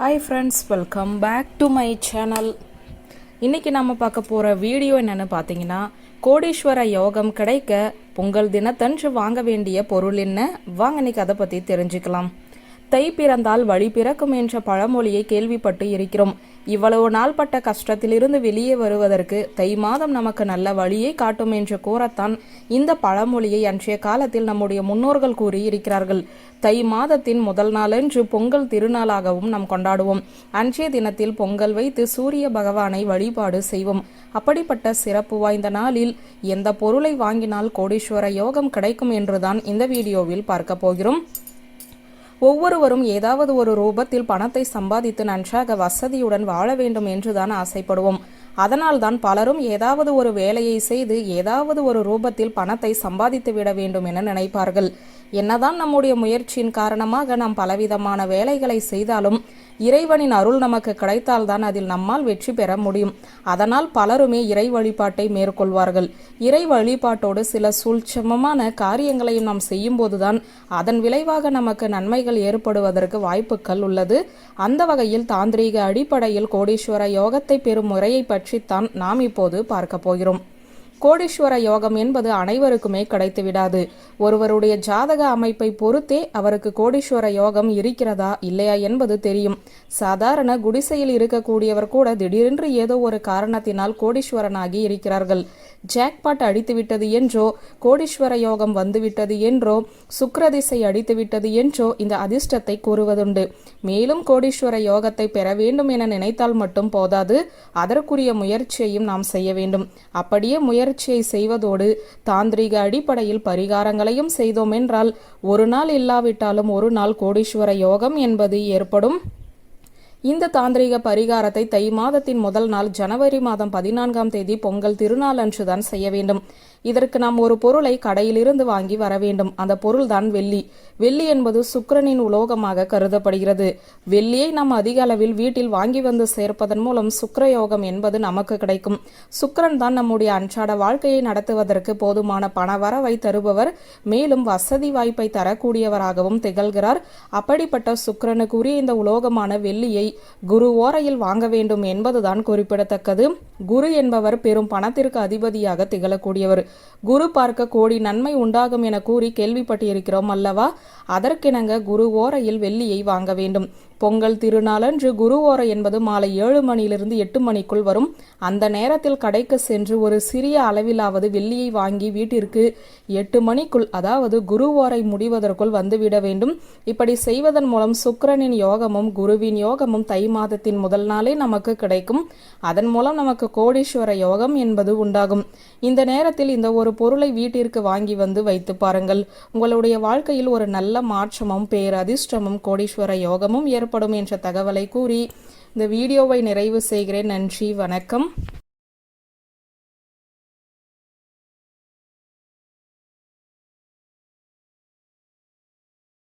Hi friends welcome back to my channel இன்னைக்கு நம்ம பார்க்க போகிற வீடியோ என்னென்னு பார்த்தீங்கன்னா கோடீஸ்வர யோகம் கிடைக்க பொங்கல் தினத்தன்று வாங்க வேண்டிய பொருள் என்ன? வாங்க இன்னைக்கு அதை பற்றி தெரிஞ்சுக்கலாம். தை பிறந்தால் வழி பிறக்கும் என்ற பழமொழியை கேள்விப்பட்டு இருக்கிறோம். இவ்வளவு நாள்பட்ட கஷ்டத்திலிருந்து வெளியே வருவதற்கு தை மாதம் நமக்கு நல்ல வழியை காட்டும் என்று கூறத்தான் இந்த பழமொழியை அன்றைய காலத்தில் நம்முடைய முன்னோர்கள் கூறி இருக்கிறார்கள் தை மாதத்தின் முதல் நாளன்று பொங்கல் திருநாளாகவும் நாம் கொண்டாடுவோம். அன்றைய தினத்தில் பொங்கல் வைத்து சூரிய பகவானை வழிபாடு செய்வோம். அப்படிப்பட்ட சிறப்பு வாய்ந்த நாளில் எந்த பொருளை வாங்கினால் கோடீஸ்வர யோகம் கிடைக்கும் என்றுதான் இந்த வீடியோவில் பார்க்க போகிறோம். ஒவ்வொருவரும் ஏதாவது ஒரு ரூபத்தில் பணத்தை சம்பாதித்து நன்றாக வசதியுடன் வாழ வேண்டும் என்றுதான் ஆசைப்படுவோம். அதனால்தான் பலரும் ஏதாவது ஒரு வேலையை செய்து ஏதாவது ஒரு ரூபத்தில் பணத்தை சம்பாதித்து விட வேண்டும் என நினைப்பார்கள். என்னதான் நம்முடைய முயற்சியின் காரணமாக நாம் பலவிதமான வேலைகளை செய்தாலும் இறைவனின் அருள் நமக்கு கிடைத்தால்தான் அதில் நம்மால் வெற்றி பெற முடியும். அதனால் பலருமே இறை வழிபாட்டை மேற்கொள்வார்கள். இறை வழிபாட்டோடு சில சூழ்ச்சமமான காரியங்களையும் நாம் செய்யும் போதுதான் அதன் விளைவாக நமக்கு நன்மைகள் ஏற்படுவதற்கு வாய்ப்புகள் உள்ளது. அந்த வகையில் தாந்திரீக அடிப்படையில் கோடீஸ்வர யோகத்தை பெறும் முறையை பற்றித்தான் நாம் இப்போது பார்க்க போகிறோம். கோடீஸ்வர யோகம் என்பது அனைவருக்குமே கிடைத்து விடாது. ஒருவருடைய ஜாதக அமைப்பை பொறுத்தே அவருக்கு கோடீஸ்வர யோகம் இருக்கிறதா இல்லையா என்பது தெரியும். சாதாரண குடிசையில் இருக்கக்கூடியவர் கூட திடீரென்று ஏதோ ஒரு காரணத்தினால் கோடீஸ்வரனாகி இருக்கிறார்கள். ஜாக்பாட் அடித்துவிட்டது என்றோ கோடீஸ்வர யோகம் வந்துவிட்டது என்றோ சுக்ரதிசை அடித்துவிட்டது என்றோ இந்த அதிர்ஷ்டத்தை கூறுவதுண்டு. மேலும் கோடீஸ்வர யோகத்தை பெற வேண்டும் என நினைத்தால் மட்டும் போதாது. அதற்குரிய முயற்சியையும் நாம் செய்ய வேண்டும். அப்படியே முயற்சியை செய்வதோடு தாந்திரிக அடிப்படையில் பரிகாரங்களையும் செய்தோம் என்றால் ஒரு நாள் இல்லாவிட்டாலும் ஒரு நாள் கோடீஸ்வர யோகம் என்பது ஏற்படும். இந்த தாந்திரிக பரிகாரத்தை தை மாதத்தின் முதல் நாள் ஜனவரி மாதம் பதினான்காம் தேதி பொங்கல் திருநாள் அன்றுதான் செய்ய வேண்டும். இதற்கு நாம் ஒரு பொருளை கடையிலிருந்து வாங்கி வர வேண்டும். அந்த பொருள் தான் வெள்ளி. வெள்ளி என்பது சுக்கரனின் உலோகமாக கருதப்படுகிறது. வெள்ளியை நாம் அதிக அளவில் வீட்டில் வாங்கி வந்து சேர்ப்பதன் மூலம் சுக்கரயோகம் என்பது நமக்கு கிடைக்கும். சுக்கரன் தான் நம்முடைய அன்றாட வாழ்க்கையை நடத்துவதற்கு போதுமான பண வரவை தருபவர். மேலும் வசதி வாய்ப்பை தரக்கூடியவராகவும் திகழ்கிறார். அப்படிப்பட்ட சுக்கரனுக்குரிய இந்த உலோகமான வெள்ளியை குரு ஓரையில் வாங்க வேண்டும் என்பதுதான் குறிப்பிடத்தக்கது. குரு என்பவர் பெரும் பணத்திற்கு அதிபதியாக திகழக்கூடியவர். குரு பார்க்க கோடி நன்மை உண்டாகும் என கூறி கேள்விப்பட்டிருக்கிறோம் அல்லவா? அதற்கிணங்க குரு ஓரையில் வெள்ளியை வாங்க வேண்டும். பொங்கல் திருநாளன்று குரு ஓரை என்பது மாலை ஏழு மணியிலிருந்து எட்டு மணிக்குள் வரும். அந்த நேரத்தில் கடைக்கு சென்று ஒரு சிறிய அளவிலாவது வெள்ளியை வாங்கி வீட்டிற்கு எட்டு மணிக்குள் அதாவது குரு ஓரை முடிவதற்குள் வந்துவிட வேண்டும். இப்படி செய்வதன் மூலம் சுக்கிரனின் யோகமும் குருவின் யோகமும் தை மாதத்தின் முதல் நாளே நமக்கு கிடைக்கும். அதன் மூலம் நமக்கு நமக்கு கோடீஸ்வர யோகம் என்பது உண்டாகும். இந்த நேரத்தில் இந்த ஒரு பொருளை வீட்டிற்கு வாங்கி வந்து வைத்து பாருங்கள். உங்களுடைய வாழ்க்கையில் ஒரு நல்ல மாற்றமும் பேரதிர்ஷ்டமும் கோடீஸ்வர யோகமும் ஏற்படும் என்ற தகவலை கூறி இந்த வீடியோவை நிறைவு செய்கிறேன். நன்றி வணக்கம்.